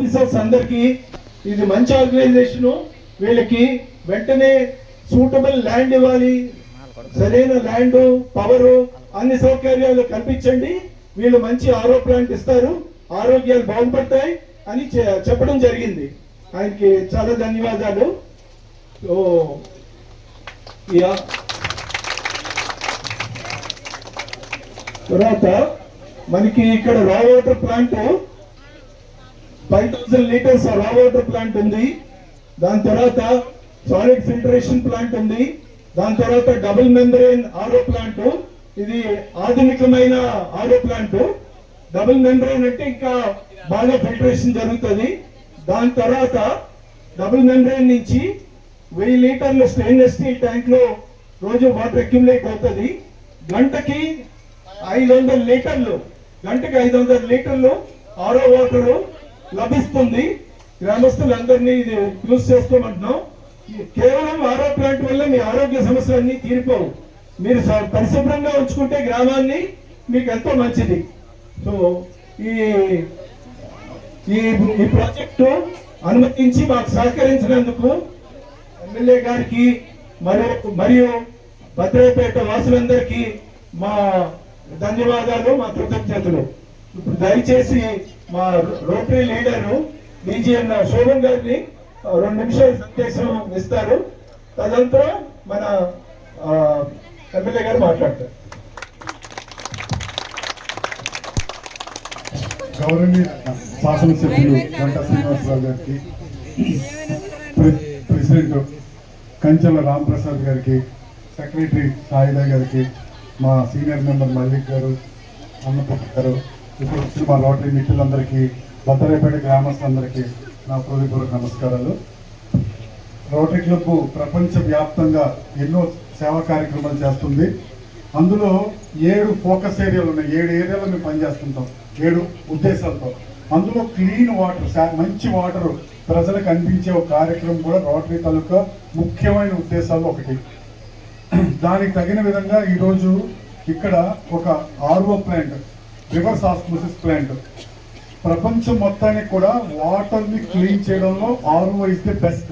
Officers అందరికీ ఇది మంచి ఆర్గనైజేషన్. వీళ్ళకి వెంటనే సూటబుల్ ల్యాండ్ ఇవ్వాలి. సరైన ల్యాండ్ పవర్ అన్ని సౌకర్యాలు కల్పించండి. వీళ్ళు మంచి ఆరో ప్లాంట్ ఇస్తారు. ఆరోగ్యాలు బాగుపడతాయి అని చె- చెప్పడం జరిగింది. ఆయనకి చాలా ధన్యవాదాలు. ఓ తర్వాత మనకి ఇక్కడ raw water plant five thousand litres raw water plant ఉంది. దాని తర్వాత సాలిడ్ ఫిల్టరేషన్ ప్లాంట్ ఉంది. దాని తర్వాత డబుల్ మెంబ్రేన్ ఆరో ప్లాంట్ ఇది ఆధునికమైన ఆరో ప్లాంట్ డబుల్ మెంబ్రేన్ అంటే ఇంకా బాగా ఫిల్టరేషన్ జరుగుతుంది. దాని తర్వాత డబుల్ మెంబ్రేన్ నుంచి వెయ్యి లీటర్ల స్టెయిన్లెస్ స్టీల్ ట్యాంక్లో రోజు వాటర్ అక్యుములేట్ అవుతుంది. గంటకి ఐదు వందల లీటర్లు గంటకి ఐదు వందల లీటర్లు ఆరో వాటర్ లభిస్తుంది. గ్రామస్తులందరినీ ఇది యూజ్ చేసుకోమంటున్నాం. కేవలం ఆరో ప్లాంట్ వల్ల మీ ఆరోగ్య సమస్యలన్నీ తీరిపోవు. మీరు పరిశుభ్రంగా ఉంచుకుంటే గ్రామాన్ని మీకు ఎంతో మంచిది. సో ఈ ఈ ప్రాజెక్టు అనుమతించి మాకు సహకరించినందుకు ఎమ్మెల్యే గారికి మరియు మరియు భద్రాయపేట వాసులందరికీ మా ధన్యవాదాలు మా కృతజ్ఞతలు. ఇప్పుడు దయచేసి మా రోటరీ లీడరు బీజీఎం శోభన్ గారిని రెండు నిమిషాలు సందేశం ఇస్తారు. తదనంతరం మన ఎమ్మెల్యే గారు మాట్లాడతారు. గౌరవనీయ శాసనసభ్యులు గంటా శ్రీనివాసరావు గారికి ప్రెసిడెంట్ కంచెల రాంప్రసాద్ గారికి సెక్రటరీ సాయిదా గారికి మా సీనియర్ మెంబర్ మల్లిక్ గారు అన్నపూర్ణ గారు ఇప్పుడు వచ్చి మా రోటరీ మిత్రులందరికీ భద్రాయపేట గ్రామస్తులందరికీ నా హృదయపూర్వక నమస్కారాలు. రోటరీ క్లబ్ ప్రపంచవ్యాప్తంగా ఎన్నో సేవా కార్యక్రమాలు చేస్తుంది. అందులో ఏడు ఫోకస్ ఏరియాలు ఉన్నాయి. ఏడు ఏరియాలో మేము పనిచేస్తుంటాం. ఏడు ఉద్దేశాలతో. అందులో క్లీన్ వాటర్ మంచి వాటర్ ప్రజలకు అందించే ఒక కార్యక్రమం కూడా రోటరీ తాలూకా ముఖ్యమైన ఉద్దేశాల్లో ఒకటి. దానికి తగిన విధంగా ఈరోజు ఇక్కడ ఒక RO plant reverse osmosis plant. ప్రపంచం మొత్తానికి కూడా వాటర్ని క్లీన్ చేయడంలో ఆర్ఓ ఇస్ ది బెస్ట్.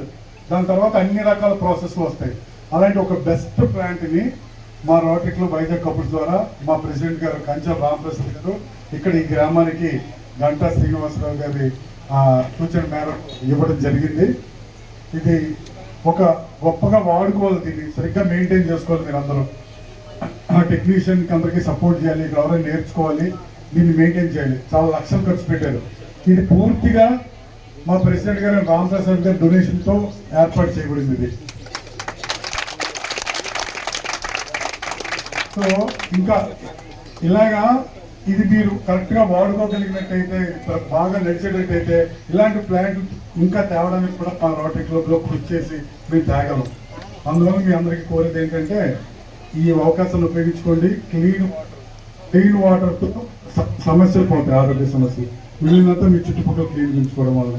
దాని తర్వాత అన్ని రకాల ప్రాసెస్లు వస్తాయి. అలాంటి ఒక బెస్ట్ ప్లాంట్ని మా రోటరీ క్లబ్ వైజాగ్ కపుల్స్ ద్వారా మా ప్రెసిడెంట్ గారు కంచం రామప్రసాద్ గారు ఇక్కడ ఈ గ్రామానికి గంటా శ్రీనివాసరావు గారి సూచన మేరకు ఇవ్వడం జరిగింది. ఇది ఒక గొప్పగా వాడుకోవాలి దీన్ని సరిగ్గా మెయింటైన్ చేసుకోవాలి మీరు అందరూ ఆ టెక్నీషియన్ అందరికి అందరికీ సపోర్ట్ చేయాలి ఇక్కడ ఎవరైనా నేర్చుకోవాలి దీన్ని మెయింటైన్ చేయాలి. చాలా లక్షలు ఖర్చు పెట్టారు. ఇది పూర్తిగా మా ప్రెసిడెంట్ గారు రామప్రసాద్ గారి డొనేషన్తో ఏర్పాటు చేయబడింది ఇది. సో ఇంకా ఇలాగా ఇది మీరు కరెక్ట్గా వాడుకోగలిగినట్టయితే బాగా నడిచేటట్టయితే ఇలాంటి ప్లాంట్ ఇంకా తేవడానికి కూడా మా రోటరీ క్లబ్లో కృషి చేసి మేము తేగలం అందువల్ల మీ అందరికీ కోరేది ఏంటంటే ఈ అవకాశాన్ని ఉపయోగించుకోండి. క్లీన్ క్లీన్ వాటర్తో సమస్యలు పోతాయి ఆరోగ్య సమస్యలు. మిగిలినంతా మీ చుట్టుపక్కల క్లీన్ ఉంచుకోవడం వల్ల.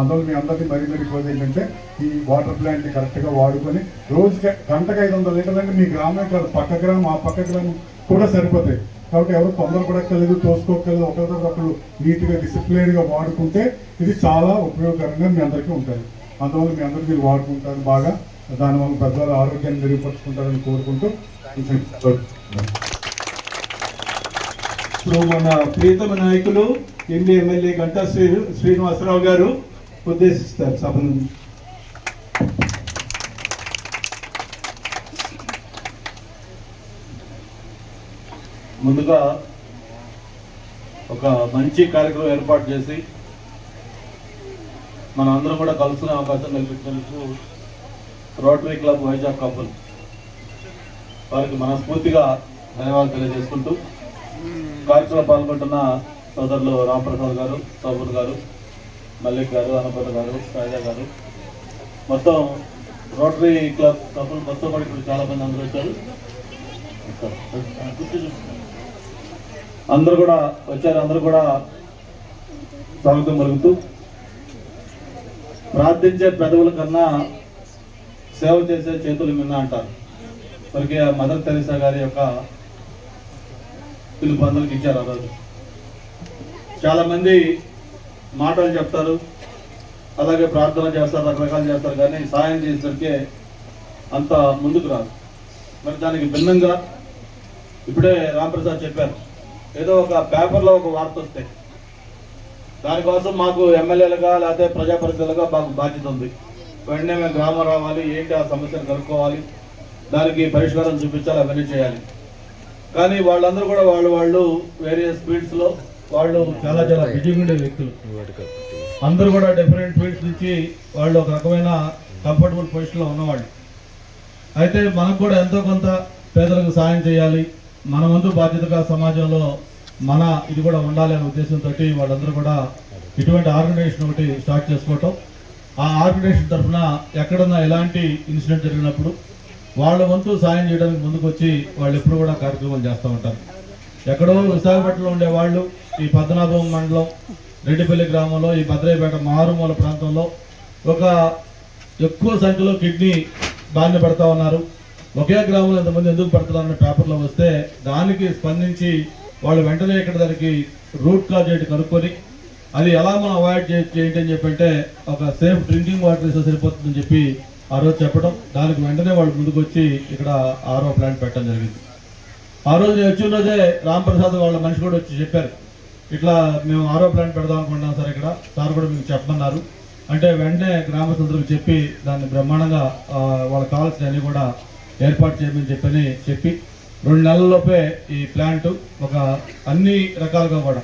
అందువల్ల మీ అందరికీ మరీ మరీ ఏంటంటే ఈ వాటర్ ప్లాంట్ కరెక్ట్గా వాడుకొని రోజుకి గంటకు ఐదు వందల లీటర్లంటే మీ గ్రామే కాదు పక్క గ్రామం ఆ పక్క గ్రామం కూడా సరిపోతాయి. కాబట్టి ఎవరు తొందరపడక్కర్లేదు తోసుకోక్కర్లేదు ఒకరితో ఒకరు నీట్గా డిసిప్లైన్గా వాడుకుంటే ఇది చాలా ఉపయోగకరంగా మీ అందరికీ ఉంటుంది అందువల్ల మీ అందరూ మీరు వాడుకుంటారు బాగా. దానివల్ల పెద్దవాళ్ళ ఆరోగ్యాన్ని మెరుగుపరుచుకుంటారని కోరుకుంటూ ఇప్పుడు మన ప్రియతమ నాయకులు ఎంపీ ఎమ్మెల్యే గంటా శ్రీ శ్రీనివాసరావు గారు ఉద్దేశిస్తారు సభను. ముందుగా ఒక మంచి కార్యక్రమం ఏర్పాటు చేసి మన అందరం కూడా కలుసుకునే అవకాశం కల్పించినందుకు రోటరీ క్లబ్ వైజాగ్ కపుల్ వారికి మనస్ఫూర్తిగా ధన్యవాదాలు తెలియజేసుకుంటూ కార్యక్రమంలో పాల్గొంటున్న సోదరులు రామప్రసాద్ గారు సోబుల్ గారు మల్లిక్ గారు అనపద గారు రాజా గారు. మొత్తం రోటరీ క్లబ్ కపుల్ మొత్తం కూడా ఇప్పుడు చాలా మంది అందరూ వచ్చారు. అందరూ కూడా వచ్చారు అందరూ కూడా స్వాగతం పలుకుతూ ప్రార్థించే పెదవుల కన్నా సేవ చేసే చేతులు మిన్న అంటారు. మనకి ఆ మదర్ తెరీసా గారి యొక్క పిలుపు అందరికి ఇచ్చారు ఆ రోజు. మాటలు చెప్తారు. అలాగే ప్రార్థన చేస్తారు రకరకాలు చేస్తారు కానీ సాయం చేసేసరికి అంత ముందుకు రాదు. మరి దానికి భిన్నంగా ఇప్పుడే రాంప్రసాద్ చెప్పారు. ఏదో ఒక పేపర్లో ఒక వార్త వస్తే దానికోసం మాకు ఎమ్మెల్యేలుగా లేకపోతే ప్రజాప్రతినిధులుగా మాకు బాధ్యత ఉంది. వెంటనే మేము గ్రామం రావాలి ఏంటి ఆ సమస్యను కనుక్కోవాలి దానికి పరిష్కారం చూపించాలి అవన్నీ చేయాలి. కానీ వాళ్ళందరూ కూడా వాళ్ళు వాళ్ళు వేరియస్ స్పీడ్స్లో వాళ్ళు చాలా చాలా బిజీగా ఉండే వ్యక్తులు. అందరూ కూడా డిఫరెంట్ ఫీల్డ్స్ నుంచి వాళ్ళు ఒక రకమైన కంఫర్టబుల్ పొజిషన్లో ఉన్నవాళ్ళు. అయితే మనకు కూడా ఎంతో కొంత పేదలకు సాయం చేయాలి. మన బాధ్యతగా సమాజంలో మన ఇది కూడా ఉండాలి అనే ఉద్దేశంతో వాళ్ళందరూ కూడా ఇటువంటి ఆర్గనైజేషన్ ఒకటి స్టార్ట్ చేసుకోవటం. ఆ ఆర్గనైజేషన్ తరఫున ఎక్కడన్నా ఎలాంటి ఇన్సిడెంట్ జరిగినప్పుడు వాళ్ళ వంతు సాయం చేయడానికి ముందుకు వచ్చి వాళ్ళు ఎప్పుడు కూడా కార్యక్రమాలు చేస్తూ ఉంటారు. ఎక్కడో విశాఖపట్నంలో ఉండే వాళ్ళు ఈ పద్మనాభం మండలం రెడ్డిపల్లి గ్రామంలో ఈ భద్రాయపేట మారుమూల ప్రాంతంలో ఒక ఎక్కువ సంఖ్యలో కిడ్నీ బారిన పెడతా ఉన్నారు. ఒకే గ్రామంలో ఎంతమంది ఎందుకు పెడతారన్న పేపర్లో వస్తే దానికి స్పందించి వాళ్ళు వెంటనే ఇక్కడ దానికి రూట్ కాజ్ ఏంటి కనుక్కొని అది ఎలా మనం అవాయిడ్ చేయండి అని చెప్పంటే ఒక సేఫ్ డ్రింకింగ్ వాటర్ ఇస్తే సరిపోతుందని చెప్పి ఆ రోజు చెప్పడం దానికి వెంటనే వాళ్ళు ముందుకు వచ్చి ఇక్కడ ఆరో ప్లాంట్ పెట్టడం జరిగింది. ఆ రోజు నేను వచ్చిన రోజే రాంప్రసాద్ వాళ్ళ మనిషి కూడా వచ్చి చెప్పారు. ఇట్లా మేము ఆరో ప్లాంట్ పెడదాం అనుకుంటున్నాం సార్ ఇక్కడ. సార్ కూడా మీకు చెప్పమన్నారు. అంటే వెంటనే గ్రామస్తులకు చెప్పి దాన్ని బ్రహ్మాండంగా వాళ్ళకి కావాల్సిన అన్ని కూడా ఏర్పాటు చేయమని చెప్పని చెప్పి రెండు నెలల్లోపే ఈ ప్లాంట్ ఒక అన్ని రకాలుగా కూడా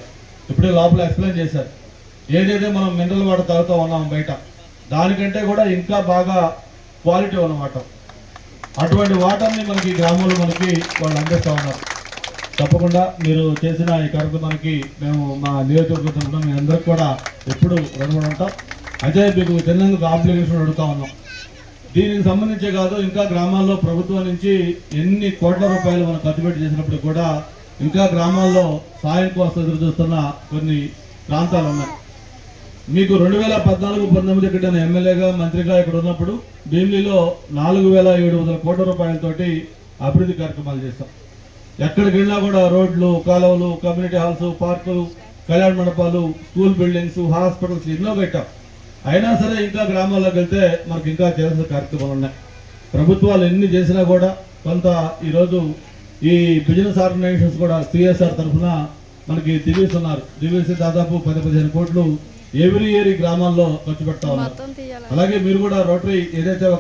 ఇప్పుడే లోపల ఎక్స్ప్లెయిన్ చేశారు. ఏదైతే మనం మినరల్ వాటర్ తాగుతూ ఉన్నాం బయట దానికంటే కూడా ఇంకా బాగా క్వాలిటీ ఉన్న వాటర్ అటువంటి వాటర్ని మనకి గ్రామంలో మనకి వాళ్ళు అందిస్తూ ఉన్నారు. తప్పకుండా మీరు చేసిన ఈ కార్యక్రమానికి మేము మా నియోజకవర్గం మీ అందరికి కూడా ఎప్పుడు రుణపడి ఉంటాం అయితే మీకు తిన్నందుకు అప్లికేషన్ అడుగుతా ఉన్నాం. దీనికి సంబంధించే కాదు ఇంకా గ్రామాల్లో ప్రభుత్వం నుంచి ఎన్ని కోట్ల రూపాయలు మనం ఖర్చు పెట్టి చేసినప్పుడు కూడా ఇంకా గ్రామాల్లో సాయం కోసం ఎదురు చూస్తున్న కొన్ని ప్రాంతాలు ఉన్నాయి. మీకు రెండు వేల పద్నాలుగు పంతొమ్మిది ఇక్కడ నేను ఎమ్మెల్యేగా మంత్రిగా ఇక్కడ ఉన్నప్పుడు ఢిల్లీలో నాలుగు వేల ఏడు వందల కోట్ల రూపాయలతోటి అభివృద్ధి కార్యక్రమాలు చేస్తాం ఎక్కడికి వెళ్ళినా కూడా రోడ్లు కాలువలు కమ్యూనిటీ హాల్స్ పార్కులు కళ్యాణ మండపాలు స్కూల్ బిల్డింగ్స్ హాస్పిటల్స్ ఎన్నో పెట్టాం. అయినా సరే ఇంకా గ్రామాల్లోకి వెళ్తే మనకి ఇంకా చేయాల్సిన కార్యక్రమాలు ఉన్నాయి. ప్రభుత్వాలు ఎన్ని చేసినా కూడా కొంత ఈరోజు ఈ బిజినెస్ ఆర్గనైజేషన్స్ కూడా సిఎస్ఆర్ తరఫున మనకి దివేస్తున్నారు దివేసి దాదాపు పది పదిహేను కోట్లు ఎవ్రీ ఇయర్ ఈ గ్రామాల్లో ఖర్చు పెడతా ఉన్నారు. అలాగే మీరు కూడా రోటరీ ఏదైతే